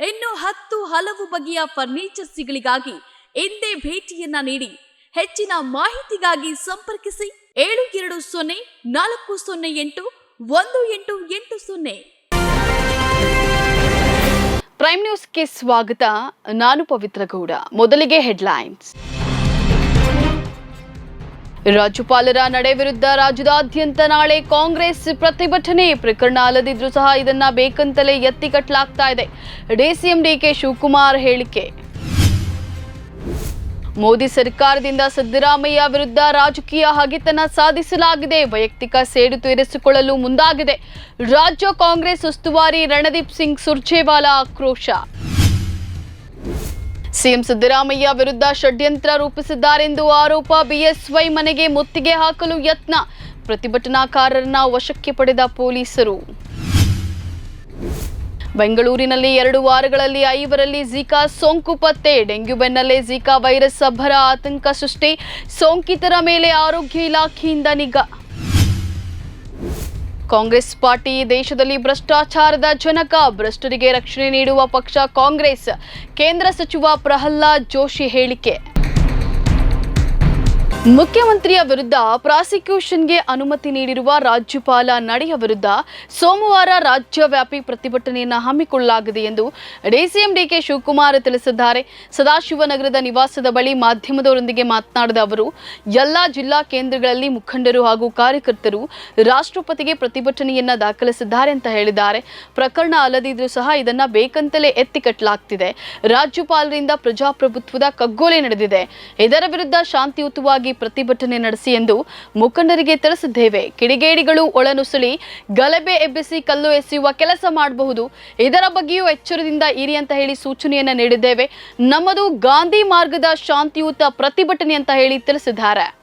ಇನ್ನು ಹತ್ತು ಹಲವು ಬಗೆಯ ಫರ್ನಿಚರ್ಸ್ಗಳಿಗಾಗಿ ಎಂದೇ ಭೇಟಿಯನ್ನ ನೀಡಿ ಹೆಚ್ಚಿನ ಮಾಹಿತಿಗಾಗಿ ಸಂಪರ್ಕಿಸಿ ಏಳು ಎರಡು ಸೊನ್ನೆ ನಾಲ್ಕು ಸೊನ್ನೆ ಎಂಟು ಒಂದು ಎಂಟು ಎಂಟು ಸೊನ್ನೆ. ಪ್ರೈಮ್ ನ್ಯೂಸ್ಗೆ ಸ್ವಾಗತ. ನಾನು ಪವಿತ್ರ ಗೌಡ. ಮೊದಲಿಗೆ ಹೆಡ್ಲೈನ್ಸ್ ರಾಜ್ಯಪಾಲರ ನಡೆ ವಿರುದ್ಧ ರಾಜ್ಯದಾದ್ಯಂತ ನಾಳೆ ಕಾಂಗ್ರೆಸ್ ಪ್ರತಿಭಟನೆ. ಪ್ರಕರಣ ಅಲ್ಲದಿದ್ರೂ ಸಹ ಇದನ್ನ ಬೇಕಂತಲೇ ಎತ್ತಿಕಟ್ಟಲಾಗ್ತಾ ಇದೆ. ಡಿಸಿಎಂ ಡಿಕೆ ಶಿವಕುಮಾರ್ ಹೇಳಿಕೆ. ಮೋದಿ ಸರ್ಕಾರದಿಂದ ಸಿದ್ದರಾಮಯ್ಯ ವಿರುದ್ಧ ರಾಜಕೀಯ ಹಗೆತನ ಸಾಧಿಸಲಾಗಿದೆ. ವೈಯಕ್ತಿಕ ಸೇಡು ತೀರಿಸಿಕೊಳ್ಳಲು ಮುಂದಾಗಿದೆ. ರಾಜ್ಯ ಕಾಂಗ್ರೆಸ್ ಉಸ್ತುವಾರಿ ರಣದೀಪ್ ಸಿಂಗ್ ಸುರ್ಜೇವಾಲಾ ಆಕ್ರೋಶ. ಸಿಎಂ ಸಿದ್ದರಾಮಯ್ಯ ವಿರುದ್ಧ ಷಡ್ಯಂತ್ರ ರೂಪಿಸಿದ್ದಾರೆಂದು ಆರೋಪ ಬಿಎಸ್ವೈ ಮನೆಗೆ ಮುತ್ತಿಗೆ ಹಾಕಲು ಯತ್ನ. ಪ್ರತಿಭಟನಾಕಾರರನ್ನ ವಶಕ್ಕೆ ಪಡೆದ ಪೊಲೀಸರು. ಬೆಂಗಳೂರಿನಲ್ಲಿ ಎರಡು ವಾರಗಳಲ್ಲಿ ಐವರಲ್ಲಿ ಝಿಕಾ ಸೋಂಕು ಪತ್ತೆ. ಡೆಂಗ್ಯೂ ಬೆನ್ನಲ್ಲೇ ಝಿಕಾ ವೈರಸ್ ಅಬ್ಬರ ಆತಂಕ ಸೃಷ್ಟಿ. ಸೋಂಕಿತರ ಮೇಲೆ ಆರೋಗ್ಯ ಇಲಾಖೆಯಿಂದ ನಿಗಾ. ಕಾಂಗ್ರೆಸ್ ಪಾರ್ಟಿ ದೇಶದಲ್ಲಿ ಭ್ರಷ್ಟಾಚಾರದ ಜನಕ, ಭ್ರಷ್ಟರಿಗೆ ರಕ್ಷಣೆ ನೀಡುವ ಪಕ್ಷ ಕಾಂಗ್ರೆಸ್. ಕೇಂದ್ರ ಸಚಿವ ಪ್ರಹ್ಲಾದ್ ಜೋಶಿ ಹೇಳಿಕೆ. ಮುಖ್ಯಮಂತ್ರಿಯ ವಿರುದ್ಧ ಪ್ರಾಸಿಕ್ಯೂಷನ್ಗೆ ಅನುಮತಿ ನೀಡಿರುವ ರಾಜ್ಯಪಾಲ ನಡೆಯ ವಿರುದ್ಧ ಸೋಮವಾರ ರಾಜ್ಯವ್ಯಾಪಿ ಪ್ರತಿಭಟನೆಯನ್ನು ಹಮ್ಮಿಕೊಳ್ಳಲಾಗಿದೆ ಎಂದು ಡಿಸಿಎಂ ಡಿಕೆ ಶಿವಕುಮಾರ್ ತಿಳಿಸಿದ್ದಾರೆ. ಸದಾಶಿವನಗರದ ನಿವಾಸದ ಬಳಿ ಮಾಧ್ಯಮದವರೊಂದಿಗೆ ಮಾತನಾಡಿದ ಅವರು, ಎಲ್ಲ ಜಿಲ್ಲಾ ಕೇಂದ್ರಗಳಲ್ಲಿ ಮುಖಂಡರು ಹಾಗೂ ಕಾರ್ಯಕರ್ತರು ರಾಷ್ಟ್ರಪತಿಗೆ ಪ್ರತಿಭಟನೆಯನ್ನ ದಾಖಲಿಸಿದ್ದಾರೆ ಅಂತ ಹೇಳಿದ್ದಾರೆ. ಪ್ರಕರಣ ಅಲ್ಲದಿದ್ರೂ ಸಹ ಇದನ್ನ ಬೇಕಂತಲೇ ಎತ್ತಿಕಟ್ಟಲಾಗ್ತಿದೆ ರಾಜ್ಯಪಾಲರಿಂದ ಪ್ರಜಾಪ್ರಭುತ್ವದ ಕಗ್ಗೊಲೆ ನಡೆದಿದೆ. ಇದರ ವಿರುದ್ಧ ಶಾಂತಿಯುತವಾಗಿ ಪ್ರತಿಭಟನೆ ನಡೆಸಿ ಎಂದು ಮುಖಂಡರಿಗೆ ತಿಳಿಸಿದ್ದೇವೆ. ಕಿಡಿಗೇಡಿಗಳು ಒಳನುಸುಳಿ, ಗಲಭೆ ಎಬ್ಬಿಸಿ ಕಲ್ಲು ಎಸೆಯುವ ಕೆಲಸ ಮಾಡಬಹುದು. ಇದರ ಬಗ್ಗೆಯೂ ಎಚ್ಚರದಿಂದ ಇರಿ ಅಂತ ಹೇಳಿ ಸೂಚನೆಯನ್ನ ನೀಡಿದ್ದೇವೆ. ನಮ್ಮದು ಗಾಂಧಿ ಮಾರ್ಗದ ಶಾಂತಿಯುತ ಪ್ರತಿಭಟನೆ ಅಂತ ಹೇಳಿ ತಿಳಿಸಿದ್ದಾರೆ.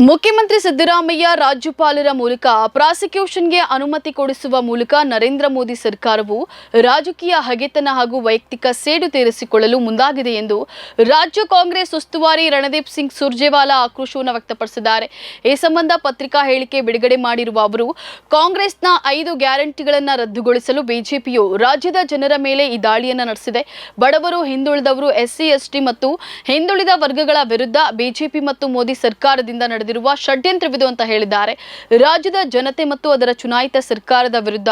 ಮುಖ್ಯಮಂತ್ರಿ ಸಿದ್ದರಾಮಯ್ಯ ರಾಜ್ಯಪಾಲರ ಮೂಲಕ ಪ್ರಾಸಿಕ್ಯೂಷನ್ಗೆ ಅನುಮತಿ ಕೊಡಿಸುವ ಮೂಲಕ ನರೇಂದ್ರ ಮೋದಿ ಸರ್ಕಾರವು ರಾಜಕೀಯ ಹಗೆತನ ಹಾಗೂ ವೈಯಕ್ತಿಕ ಸೇಡು ತೀರಿಸಿಕೊಳ್ಳಲು ಮುಂದಾಗಿದೆ ಎಂದು ರಾಜ್ಯ ಕಾಂಗ್ರೆಸ್ ಉಸ್ತುವಾರಿ ರಣದೀಪ್ ಸಿಂಗ್ ಸುರ್ಜೇವಾಲಾ ಆಕ್ರೋಶವನ್ನು ವ್ಯಕ್ತಪಡಿಸಿದ್ದಾರೆ. ಈ ಸಂಬಂಧ ಪತ್ರಿಕಾ ಹೇಳಿಕೆ ಬಿಡುಗಡೆ ಮಾಡಿರುವ ಅವರು, ಕಾಂಗ್ರೆಸ್ನ ಐದು ಗ್ಯಾರಂಟಿಗಳನ್ನು ರದ್ದುಗೊಳಿಸಲು ಬಿಜೆಪಿಯು ರಾಜ್ಯದ ಜನರ ಮೇಲೆ ಈ ದಾಳಿಯನ್ನು ನಡೆಸಿದೆ. ಬಡವರು, ಹಿಂದುಳಿದವರು, ಎಸ್ಸಿ, ಎಸ್ಟಿ ಮತ್ತು ಹಿಂದುಳಿದ ವರ್ಗಗಳ ವಿರುದ್ಧ ಬಿಜೆಪಿ ಮತ್ತು ಮೋದಿ ಸರ್ಕಾರದಿಂದ ನಡೆದಿರುವ ಷಡ್ಯಂತ್ರವಿದು ಅಂತ ಹೇಳಿದ್ದಾರೆ. ರಾಜ್ಯದ ಜನತೆ ಮತ್ತು ಅದರ ಚುನಾಯಿತ ಸರ್ಕಾರದ ವಿರುದ್ಧ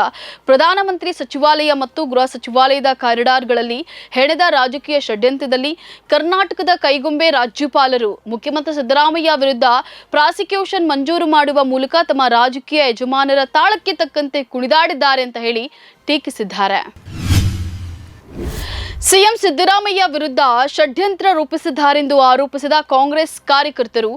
ಪ್ರಧಾನಮಂತ್ರಿ ಸಚಿವಾಲಯ ಮತ್ತು ಗೃಹ ಸಚಿವಾಲಯದ ಕಾರಿಡಾರ್ಗಳಲ್ಲಿ ಹೆಣೆದ ರಾಜಕೀಯ ಷಡ್ಯಂತ್ರದಲ್ಲಿ ಕರ್ನಾಟಕದ ಕೈಗೊಂಬೆ ರಾಜ್ಯಪಾಲರು, ಮುಖ್ಯಮಂತ್ರಿ ಸಿದ್ದರಾಮಯ್ಯ ವಿರುದ್ಧ ಪ್ರಾಸಿಕ್ಯೂಷನ್ ಮಂಜೂರು ಮಾಡುವ ಮೂಲಕ ತಮ್ಮ ರಾಜಕೀಯ ಯಜಮಾನರ ತಾಳಕ್ಕೆ ತಕ್ಕಂತೆ ಕುಣಿದಾಡಿದ್ದಾರೆ ಅಂತ ಹೇಳಿ ಟೀಕಿಸಿದ್ದಾರೆ. ಸಿಎಂ ಸಿದ್ದರಾಮಯ್ಯ ವಿರುದ್ಧ ಷಡ್ಯಂತ್ರ ರೂಪಿಸಿದ್ದಾರೆಂದು ಆರೋಪಿಸಿದ ಕಾಂಗ್ರೆಸ್ ಕಾರ್ಯಕರ್ತರು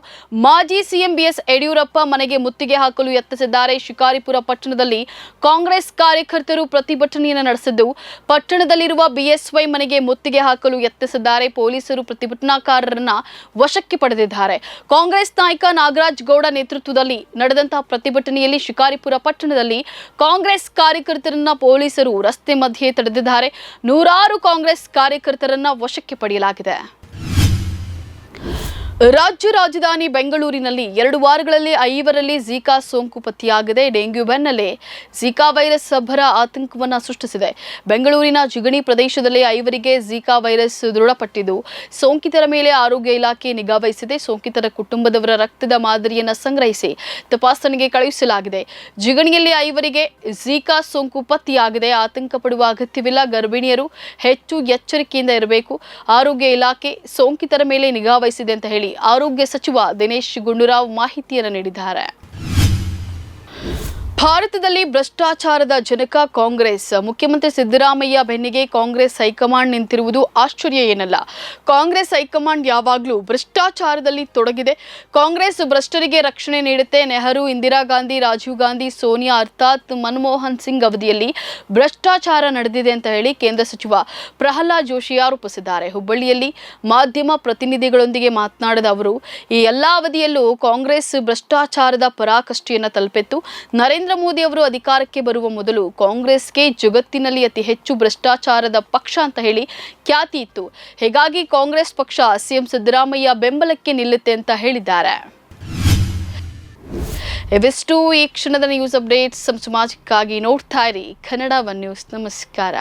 ಮಾಜಿ ಸಿಎಂ ಬಿಎಸ್ ಯಡಿಯೂರಪ್ಪ ಮನೆಗೆ ಮುತ್ತಿಗೆ ಹಾಕಲು ಯತ್ನಿಸಿದ್ದಾರೆ. ಶಿಕಾರಿಪುರ ಪಟ್ಟಣದಲ್ಲಿ ಕಾಂಗ್ರೆಸ್ ಕಾರ್ಯಕರ್ತರು ಪ್ರತಿಭಟನೆಯನ್ನು ನಡೆಸಿದ್ದು, ಪಟ್ಟಣದಲ್ಲಿರುವ ಬಿಎಸ್ವೈ ಮನೆಗೆ ಮುತ್ತಿಗೆ ಹಾಕಲು ಯತ್ನಿಸಿದ್ದಾರೆ. ಪೊಲೀಸರು ಪ್ರತಿಭಟನಾಕಾರರನ್ನ ವಶಕ್ಕೆ ಪಡೆದಿದ್ದಾರೆ. ಕಾಂಗ್ರೆಸ್ ನಾಯಕ ನಾಗರಾಜ್ ಗೌಡ ನೇತೃತ್ವದಲ್ಲಿ ನಡೆದಂತಹ ಪ್ರತಿಭಟನೆಯಲ್ಲಿ ಶಿಕಾರಿಪುರ ಪಟ್ಟಣದಲ್ಲಿ ಕಾಂಗ್ರೆಸ್ ಕಾರ್ಯಕರ್ತರನ್ನ ಪೊಲೀಸರು ರಸ್ತೆ ಮಧ್ಯೆ ತಡೆದಿದ್ದಾರೆ. ನೂರಾರು ಕಾಂಗ್ರೆಸ್ ಕಾರ್ಯಕರ್ತರನ್ನ ವಶಕ್ಕೆ ಪಡೆಯಲಾಗಿದೆ. ರಾಜ್ಯ ರಾಜಧಾನಿ ಬೆಂಗಳೂರಿನಲ್ಲಿ ಎರಡು ವಾರಗಳಲ್ಲಿ ಐವರಲ್ಲಿ ಝಿಕಾ ಸೋಂಕು ಪತ್ತೆಯಾಗಿದೆ. ಡೆಂಗ್ಯೂ ಬೆನ್ನಲ್ಲೇ ಝಿಕಾ ವೈರಸ್ ಅಬ್ಬರ ಆತಂಕವನ್ನು ಸೃಷ್ಟಿಸಿದೆ. ಬೆಂಗಳೂರಿನ ಜಿಗಣಿ ಪ್ರದೇಶದಲ್ಲಿ ಐವರಿಗೆ ಝಿಕಾ ವೈರಸ್ ದೃಢಪಟ್ಟಿದ್ದು, ಸೋಂಕಿತರ ಮೇಲೆ ಆರೋಗ್ಯ ಇಲಾಖೆ ನಿಗಾ ವಹಿಸಿದೆ. ಸೋಂಕಿತರ ಕುಟುಂಬದವರ ರಕ್ತದ ಮಾದರಿಯನ್ನು ಸಂಗ್ರಹಿಸಿ ತಪಾಸಣೆಗೆ ಕಳುಹಿಸಲಾಗಿದೆ. ಜಿಗಣಿಯಲ್ಲಿ ಐವರಿಗೆ ಝಿಕಾ ಸೋಂಕು ಪತ್ತೆಯಾಗಿದೆ. ಆತಂಕ ಪಡುವ ಅಗತ್ಯವಿಲ್ಲ. ಗರ್ಭಿಣಿಯರು ಹೆಚ್ಚು ಎಚ್ಚರಿಕೆಯಿಂದ ಇರಬೇಕು. ಆರೋಗ್ಯ ಇಲಾಖೆ ಸೋಂಕಿತರ ಮೇಲೆ ನಿಗಾ ವಹಿಸಿದೆ ಅಂತ ಹೇಳಿ ಆರೋಗ್ಯ ಸಚಿವ ದಿನೇಶ್ ಗುಂಡೂರಾವ್ ಮಾಹಿತಿಯನ್ನು ನೀಡಿದ್ದಾರೆ. ಭಾರತದಲ್ಲಿ ಭ್ರಷ್ಟಾಚಾರದ ಜನಕ ಕಾಂಗ್ರೆಸ್. ಮುಖ್ಯಮಂತ್ರಿ ಸಿದ್ದರಾಮಯ್ಯ ಬೆನ್ನಿಗೆ ಕಾಂಗ್ರೆಸ್ ಹೈಕಮಾಂಡ್ ನಿಂತಿರುವುದು ಆಶ್ಚರ್ಯ ಏನಲ್ಲ. ಕಾಂಗ್ರೆಸ್ ಹೈಕಮಾಂಡ್ ಯಾವಾಗಲೂ ಭ್ರಷ್ಟಾಚಾರದಲ್ಲಿ ತೊಡಗಿದೆ. ಕಾಂಗ್ರೆಸ್ ಭ್ರಷ್ಟರಿಗೆ ರಕ್ಷಣೆ ನೀಡುತ್ತೆ. ನೆಹರು, ಇಂದಿರಾ ಗಾಂಧಿ, ರಾಜೀವ್ ಗಾಂಧಿ, ಸೋನಿಯಾ, ಅರ್ಥಾತ್, ಮನಮೋಹನ್ ಸಿಂಗ್ ಅವಧಿಯಲ್ಲಿ ಭ್ರಷ್ಟಾಚಾರ ನಡೆದಿದೆ ಅಂತ ಹೇಳಿ ಕೇಂದ್ರ ಸಚಿವ ಪ್ರಹ್ಲಾದ್ ಜೋಶಿ ಆರೋಪಿಸಿದ್ದಾರೆ. ಹುಬ್ಬಳ್ಳಿಯಲ್ಲಿ ಮಾಧ್ಯಮ ಪ್ರತಿನಿಧಿಗಳೊಂದಿಗೆ ಮಾತನಾಡಿದ ಅವರು, ಈ ಎಲ್ಲ ಅವಧಿಯಲ್ಲೂ ಕಾಂಗ್ರೆಸ್ ಭ್ರಷ್ಟಾಚಾರದ ಪರಾಕಷ್ಟಿಯನ್ನು ತಲುಪಿತ್ತು. ನರೇಂದ್ರ ಮೋದಿ ಅವರು ಅಧಿಕಾರಕ್ಕೆ ಬರುವ ಮೊದಲು ಕಾಂಗ್ರೆಸ್ಗೆ ಜಗತ್ತಿನಲ್ಲಿ ಅತಿ ಹೆಚ್ಚು ಭ್ರಷ್ಟಾಚಾರದ ಪಕ್ಷ ಅಂತ ಹೇಳಿ ಖ್ಯಾತಿ ಇತ್ತು. ಹೀಗಾಗಿ ಕಾಂಗ್ರೆಸ್ ಪಕ್ಷ ಸಿಎಂ ಸಿದ್ದರಾಮಯ್ಯ ಬೆಂಬಲಕ್ಕೆ ನಿಲ್ಲುತ್ತೆ ಅಂತ ಹೇಳಿದ್ದಾರೆ. ಇವೆಷ್ಟು ಈ ಕ್ಷಣದ ನ್ಯೂಸ್ ಅಪ್ಡೇಟ್ಸ್ ಸಮಾಜಕ್ಕಾಗಿ ನೋಡ್ತಾ ಇರಿ. Kannada one news. ನಮಸ್ಕಾರ.